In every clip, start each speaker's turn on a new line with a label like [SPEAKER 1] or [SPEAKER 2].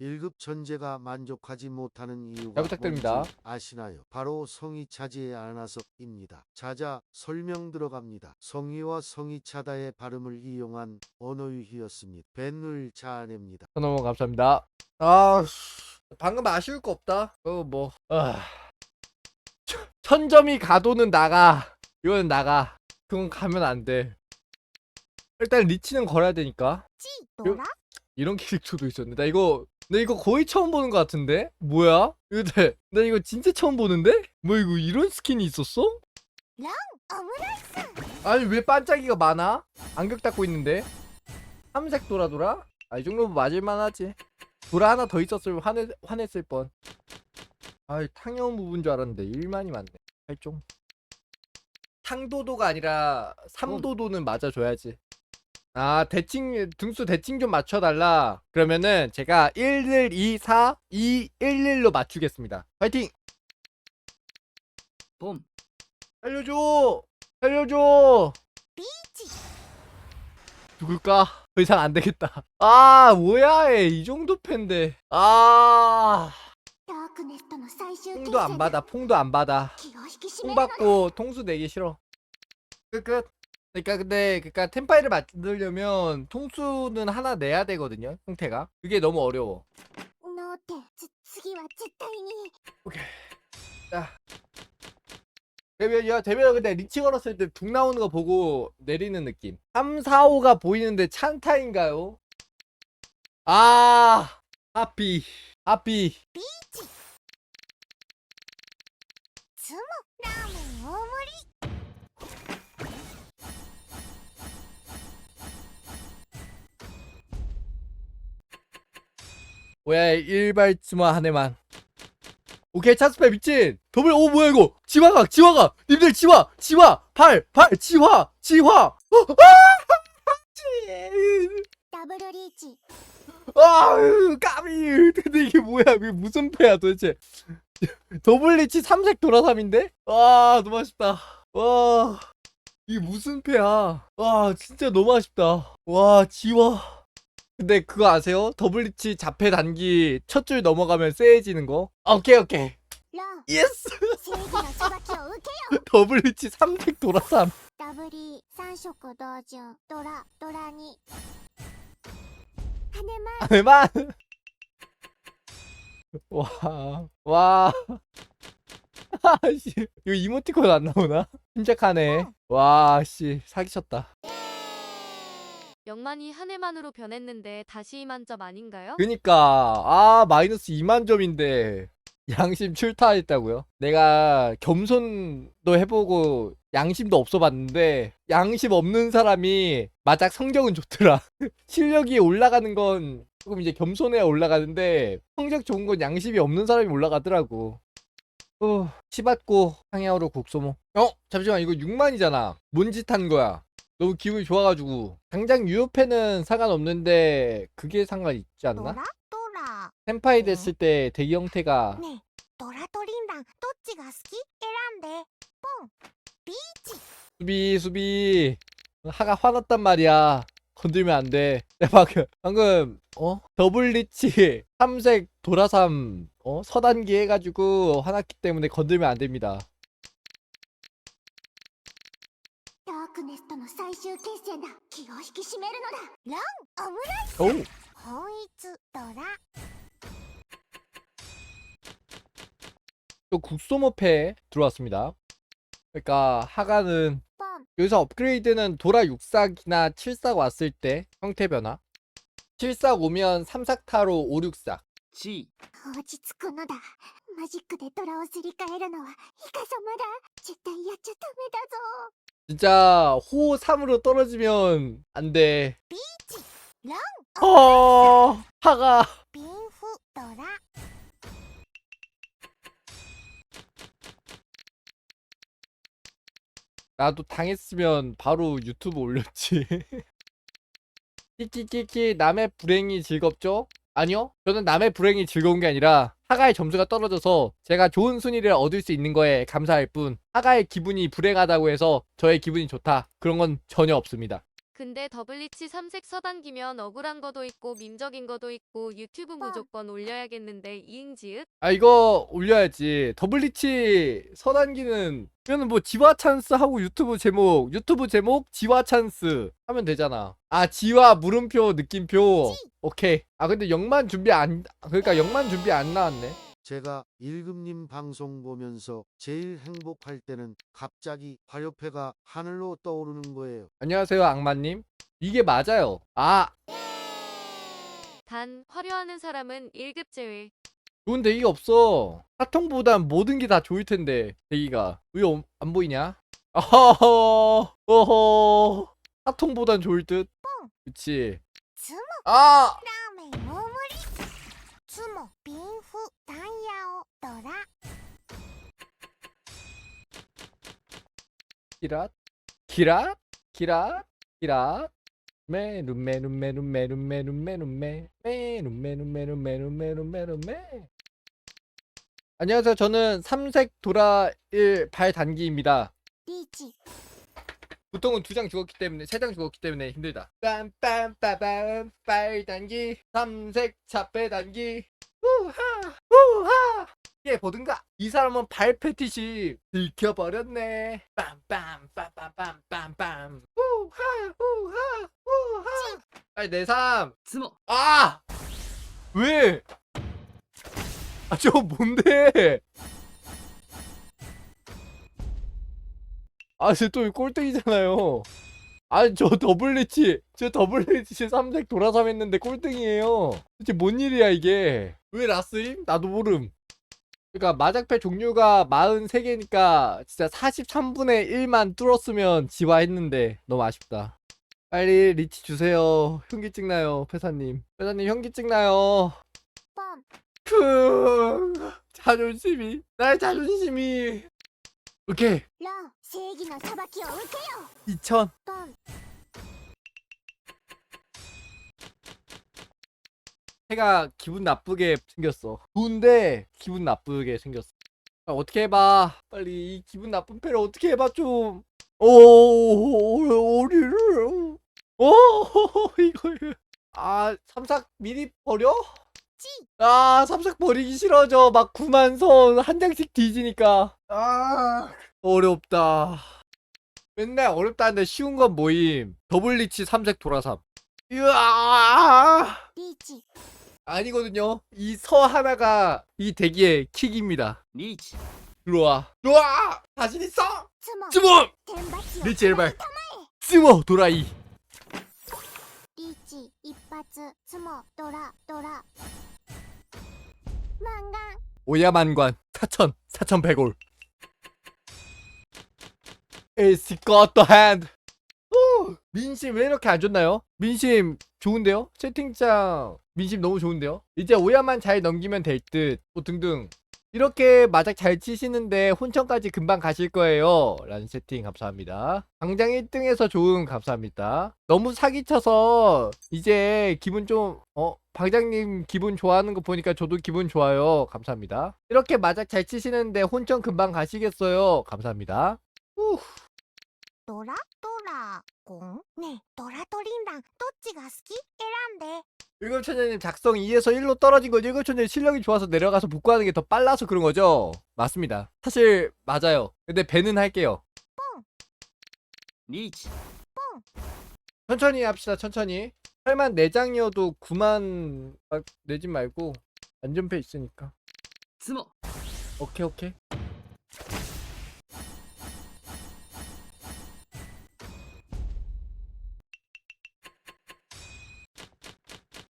[SPEAKER 1] 1급 전제가 만족하지 못하는 이유가
[SPEAKER 2] 잘 부탁드립니다.
[SPEAKER 1] 뭔지 아시나요? 바로 성이 차지에 않아서입니다. 자자 설명 들어갑니다. 성이와 성이 차다의 발음을 이용한 언어유희였습니다. 벤을 자아냅니다.
[SPEAKER 2] 너무 감사합니다. 아, 씨. 방금 아쉬울 거 없다. 어, 뭐. 아. 천- 천점이 가도는 나가. 이거는 나가. 그건 가면 안 돼. 일단 리치는 걸어야 되니까.
[SPEAKER 3] ドラ
[SPEAKER 2] 이런 캐릭터도 있었네. 나 이거 나 이거 거의 처음 보는 것 같은데? 뭐야? 근데 나 이거 진짜 처음 보는데? 뭐 이거 이런 스킨이 있었어? 아니 왜 반짝이가 많아? 안경 닦고 있는데 삼색 돌아 돌아? 아 이 정도면 맞을만 하지 돌아 하나 더 있었으면 화내, 화냈을 뻔 아이 탕형 부분 줄 알았는데 일만이 많네 팔종 탕도도가 아니라 삼도도는 맞아줘야지 아, 대칭, 등수 대칭 좀 맞춰달라. 그러면은 제가 1, 1, 2, 4, 2, 1, 1로 맞추겠습니다. 화이팅!
[SPEAKER 4] 봄.
[SPEAKER 2] 살려줘! 살려줘!
[SPEAKER 3] 삐지!
[SPEAKER 2] 누굴까? 더 이상 안 되겠다. 아, 뭐야, 이 정도 팬데. 아. 퐁도 안 받아, 퐁도 안 받아. 퐁 받고 통수 내기 싫어. 끝, 끝. 그러니까 근데 그러니까 템파이를 만들려면 통수는 하나 내야 되거든요, 형태가. 그게 너무 어려워.
[SPEAKER 3] ノーテつ次は絶対に
[SPEAKER 2] 자. 대변이야, 대변아 근데 리치 걸었을 때 북 나오는 거 보고 내리는 느낌. 3, 4, 5가 보이는데 찬타인가요? 아, 하피, 하피.
[SPEAKER 3] つもラーメン大盛り
[SPEAKER 2] 뭐야 일발치마 하네만. 오케이 차스페 미친! 더블 오 뭐야 이거? 지화각 지화각! 님들 지화 지화 팔 팔 지화 지화! 어, 아! 진. 까비! 근데 이게 뭐야? 이게 무슨 패야 도대체? 더블 리치 삼색 돌아삼인데? 와 너무 아쉽다. 와 이게 무슨 패야? 와 진짜 너무 아쉽다. 와 지화. 근데 그거 아세요 더블리치 자폐 단기 첫 줄 넘어가면 쎄해지는 거 오케이 오케이
[SPEAKER 3] ラン
[SPEAKER 2] 예스
[SPEAKER 3] 正義の裁きを受け
[SPEAKER 2] 더블리치 삼색 도라삼
[SPEAKER 3] ダブリー三色同順ドラドラに羽ま
[SPEAKER 2] 그만 와, 와. 아씨, 이거 이모티콘 안 나오나? 심각하네. 와, 씨, 사기쳤다.
[SPEAKER 5] 영만이 한 해만으로 변했는데 다시 2만 점 아닌가요?
[SPEAKER 2] 그니까, 아, 마이너스 2만 점인데, 양심 출타했다고요? 내가 겸손도 해보고, 양심도 없어봤는데, 양심 없는 사람이, 마작 성적은 좋더라. 실력이 올라가는 건, 조금 이제 겸손해야 올라가는데, 성적 좋은 건 양심이 없는 사람이 올라가더라고. 어, 치받고 상향으로 국소모. 어, 잠시만, 이거 6만이잖아. 뭔 짓 한 거야? 너무 기분이 좋아가지고. 당장 유효패는 상관없는데 그게 상관있지 않나?
[SPEAKER 3] 또라.
[SPEAKER 2] 템파이 네. 됐을 때 대기 형태가
[SPEAKER 3] 네. 도라토린랑 도치가 스키 에란데. 뽕. 리치.
[SPEAKER 2] 수비 수비. 하가 화났단 말이야. 건들면 안돼. 방금 방금 어? 더블리치. 삼색 도라삼 어? 서단기 해가지고 화났기 때문에 건들면 안 됩니다.
[SPEAKER 3] 다크네스 最終決戦だ気を引き締めるのだランオムライ
[SPEAKER 2] 오
[SPEAKER 3] 本一ドラ
[SPEAKER 2] 또 국소모패 들어왔습니다 그러니까 하가는
[SPEAKER 3] ポン
[SPEAKER 2] 여기서 업그레이드는 도라 6삭이나 7삭 왔을 때 형태 변화 7삭 오면 3삭타로 5, 6삭
[SPEAKER 4] ち
[SPEAKER 3] 落ち着くのだマジックでドラをすり替えるのはイカ様だ絶対やっちゃダメだぞ
[SPEAKER 2] 진짜 호 3으로 떨어지면 안 돼. 어, 화가. 나도 당했으면 바로 유튜브 올렸지. 끼끼끼끼 남의 불행이 즐겁죠? 아니요. 저는 남의 불행이 즐거운 게 아니라 하가의 점수가 떨어져서 제가 좋은 순위를 얻을 수 있는 거에 감사할 뿐 하가의 기분이 불행하다고 해서 저의 기분이 좋다. 그런 건 전혀 없습니다.
[SPEAKER 5] 근데 더블리치 삼색 서단기면 억울한 거도 있고 밈적인 거도 있고 유튜브 무조건 올려야겠는데 이응지읒?
[SPEAKER 2] 아 이거 올려야지. 더블리치 서단기는 이거는 뭐 지화 찬스 하고 유튜브 제목 유튜브 제목 지화 찬스 하면 되잖아. 아 지화 물음표 느낌표. 오케이. 아 근데 영만 준비 안 그러니까 영만 준비 안 나왔네
[SPEAKER 1] 제가 일금님 방송 보면서 제일 행복할 때는 갑자기 화요패가 하늘로 떠오르는 거예요.
[SPEAKER 2] 안녕하세요 악마님. 이게 맞아요. 아!
[SPEAKER 5] 단 화려하는 사람은 1급 제외.
[SPEAKER 2] 좋은 대기가 없어. 사통보단 모든 게 다 좋을 텐데 대기가. 왜 안 보이냐? 어허 어허! 사통보단 좋을 듯? 그치? つも아 키랏 키랏 키랏 키랏 메룸메룸메룸메룸메룸메룸메 메룸메룸메룸메룸메룸메 안녕하세요 저는 삼색 도라일 발 단기입니다
[SPEAKER 3] リーチ
[SPEAKER 2] 보통은 두 장 죽었기 때문에 세 장 죽었기 때문에 힘들다 빰빰빠밤 발 단기 삼색 차배 단기 우하 우하 이게 보든가 이 사람은 발 패티시 들켜버렸네 빰빰 빰빰빰빰빰 우하 우하 우하 빨리 내삼
[SPEAKER 4] つも
[SPEAKER 2] 아! 왜? 아, 저거 뭔데? 아, 쟤또 꼴등이잖아요. 아, 저 더블리치, 저 더블리치 삼색 돌아삼 했는데 꼴등이에요. 도대체 뭔 일이야, 이게? 왜 라스임? 나도 모름. 그러니까 마작패 종류가 43개니까 진짜 43분의 1만 뚫었으면 지화했는데 너무 아쉽다. 빨리 리치 주세요. 현기증 나요, 회사님. 회사님 현기증 나요. 크 자존심이 나의 자존심이 오케이 2000 해가 기분 나쁘게 생겼어. 좋은데 기분 나쁘게 생겼어. 아, 어떻게 해봐. 빨리 이 기분 나쁜 패를 어떻게 해봐 좀 오 어리를? 오 이거 아 삼삭 미리 버려? 아 삼삭 버리기 싫어져. 막 9만 선 한 장씩 뒤지니까. 아 어렵다. 맨날 어렵다는데 쉬운 건 뭐임? 더블리치 삼색 도라삼. 으아!
[SPEAKER 3] リーチ
[SPEAKER 2] 아니거든요. 이 서 하나가 이 대기의 킥입니다.
[SPEAKER 4] 리치.
[SPEAKER 2] 들어와. 들어와! 자신 있어? 쯔모! 리치 일발. 쯔모 도라이.
[SPEAKER 3] 리치 이빠츠 쯔모 도라 도라. 만강.
[SPEAKER 2] 오야만관 4,000 100올. It's got the hand. 오, 민심 왜 이렇게 안 좋나요? 민심 좋은데요? 채팅창 민심 너무 좋은데요? 이제 오야만 잘 넘기면 될 듯. 뭐 등등. 이렇게 마작 잘 치시는데 혼천까지 금방 가실 거예요. 라는 채팅 감사합니다. 당장 1등에서 좋은 감사합니다. 너무 사기쳐서 이제 기분 좀, 어, 방장님 기분 좋아하는 거 보니까 저도 기분 좋아요. 감사합니다. 이렇게 마작 잘 치시는데 혼천 금방 가시겠어요. 감사합니다. 후.
[SPEAKER 3] ドラ 공? 네, 노라토린랑 도치가 스키? 에란데.
[SPEAKER 2] 일곱천년님 작성 2에서 1로 떨어진 건 일곱천년이 실력이 좋아서 내려가서 복구하는 게 더 빨라서 그런 거죠? 맞습니다. 사실 맞아요. 근데 배는 할게요.
[SPEAKER 4] 리치
[SPEAKER 2] 천천히 합시다. 천천히. 8만 내장이어도 9만 아, 내지 말고 안전패 있으니까.
[SPEAKER 4] 스모
[SPEAKER 2] 오케이 오케이.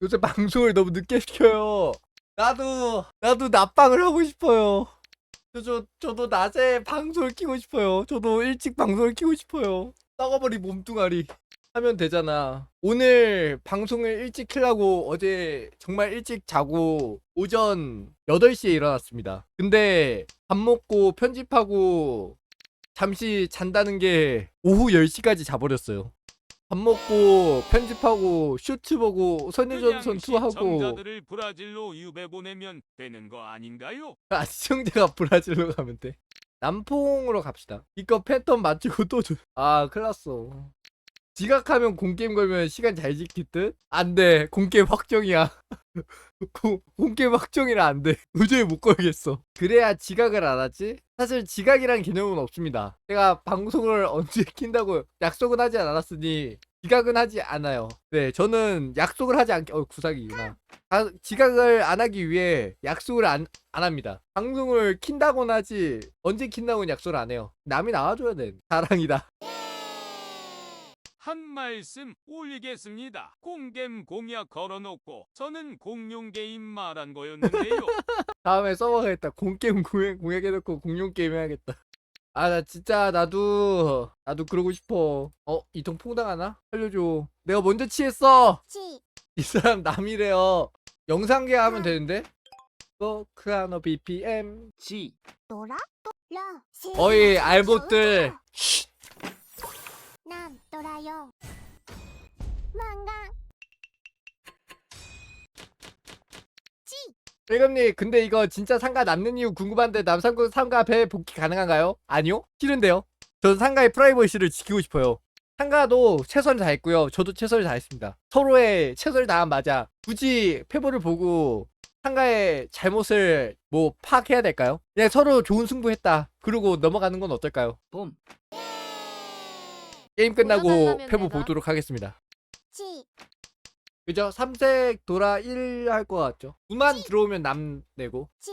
[SPEAKER 2] 요새 방송을 너무 늦게 시켜요. 나도 나도 낮방을 하고 싶어요. 저, 저 저도 낮에 방송을 키고 싶어요. 저도 일찍 방송을 키고 싶어요. 썩어버린 몸뚱아리 하면 되잖아. 오늘 방송을 일찍 키려고 어제 정말 일찍 자고 오전 8시에 일어났습니다. 근데 밥 먹고 편집하고 잠시 잔다는 게 오후 10시까지 자버렸어요. 밥 먹고 편집하고 쇼츠 보고 선유전선 2 하고
[SPEAKER 6] 시청자들을 브라질로 유배 보내면 되는 거 아닌가요?
[SPEAKER 2] 아 시청자가 브라질로 가면 돼. 남퐁으로 갑시다. 이거 패턴 맞추고 또 줘. 아 큰일 났어. 지각하면 공게임 걸면 시간 잘 지킬 듯? 안 돼. 공게임 확정이야. 공, 공게임 확정이라 안 돼. 도저히 못 걸겠어. 그래야 지각을 안 하지? 사실 지각이란 개념은 없습니다. 제가 방송을 언제 킨다고 약속은 하지 않았으니 지각은 하지 않아요. 네, 저는 약속을 하지 않게, 어, 구삭이구나. 아, 지각을 안 하기 위해 약속을 안, 안 합니다. 방송을 킨다고는 하지, 언제 킨다고는 약속을 안 해요. 남이 나와줘야 돼. 자랑이다.
[SPEAKER 6] 한 말씀 올리겠습니다. 공겜 공약 걸어놓고 저는 공룡게임 말한 거였는데요.
[SPEAKER 2] 다음에 써먹어야겠다. 공겜 공약, 공약해놓고 공룡게임 해야겠다. 아, 나 진짜, 나도, 나도 그러고 싶어. 어, 이통 퐁당하나? 살려줘. 내가 먼저 치했어!
[SPEAKER 3] 치.
[SPEAKER 2] 이 사람 남이래요. 영상 계하면 아. 되는데? 또크아노 BPM.
[SPEAKER 3] 지. 노라? 또라.
[SPEAKER 2] 어이, 알못들.
[SPEAKER 3] 쉿. 놀아요. 망강. 찌.
[SPEAKER 2] 백업님 근데 이거 진짜 상가 남는 이유 궁금한데 남산구 상가 배 복귀 가능한가요? 아니요? 싫은데요? 저는 상가의 프라이버시를 지키고 싶어요. 상가도 최선을 다했고요. 저도 최선을 다했습니다. 서로의 최선을 다한 맞아. 굳이 패보를 보고 상가의 잘못을 뭐 파악해야 될까요? 그냥 서로 좋은 승부했다. 그러고 넘어가는 건 어떨까요?
[SPEAKER 4] 봄.
[SPEAKER 2] 게임 끝나고
[SPEAKER 5] 돌아가려면
[SPEAKER 2] 패보
[SPEAKER 5] 내가.
[SPEAKER 2] 보도록 하겠습니다.
[SPEAKER 3] ち
[SPEAKER 2] 그죠? 삼색 도라 1 할 것 같죠? 9만 들어오면 남 내고
[SPEAKER 3] ち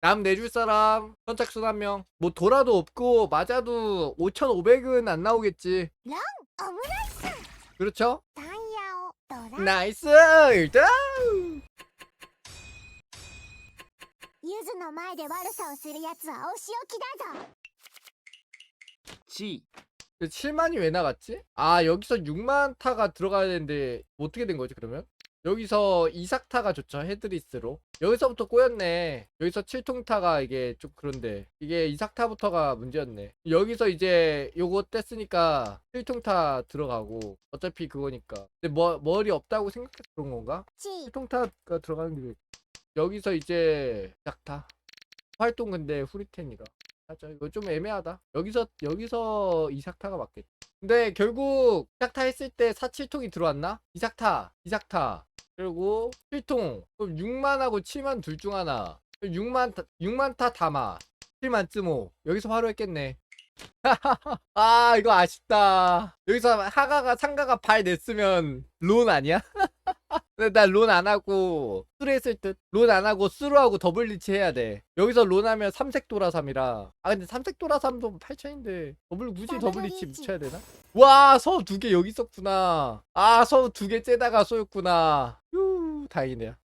[SPEAKER 2] 남 내줄 사람 선착순 한 명. 뭐 돌아도 없고 맞아도 5,500은 안 나오겠지.
[SPEAKER 3] オムライ
[SPEAKER 2] 그렇죠?
[SPEAKER 3] タンヤオドラ
[SPEAKER 2] 나이스! 일단
[SPEAKER 3] ゆずの前で悪さをするやつはお仕置きだぞ
[SPEAKER 4] 지.
[SPEAKER 2] 7만이 왜 나갔지? 아 여기서 6만 타가 들어가야 되는데 어떻게 된 거지 그러면? 여기서 이삭타가 좋죠 헤드리스로 여기서부터 꼬였네 여기서 7통타가 이게 좀 그런데 이게 이삭타부터가 문제였네 여기서 이제 요거 뗐으니까 7통타 들어가고 어차피 그거니까 근데 뭐, 머리 없다고 생각해서 그런 건가?
[SPEAKER 3] ち
[SPEAKER 2] 통타가 들어가는 게 여기서 이제 작타 활동 근데 후리텐이라 맞아. 이거 좀 애매하다. 여기서 여기서 이삭타가 맞겠지. 근데 결국 이삭타 했을 때 4, 7통이 들어왔나? 이삭타 이삭타. 그리고 7통. 그럼 6만하고 7만 둘 중 하나. 6만 타, 6만 타 다마 7만 쯔모. 여기서 바로 했겠네. 아 이거 아쉽다. 여기서 하가가 상가가 발 냈으면 론 아니야? 근데 나 론 안 하고 수루 했을 듯. 론 안 하고 수루하고 더블 리치 해야 돼. 여기서 론 하면 삼색 도라 3이라. 아 근데 삼색 도라 3도 8천인데 더블 굳이 더블
[SPEAKER 3] 더블
[SPEAKER 2] 리치
[SPEAKER 3] 리치.
[SPEAKER 2] 붙여야 되나? 와 서우 두개 여기 있었구나. 아 서우 두개 째다가 쏘였구나. 휴 다행이네요.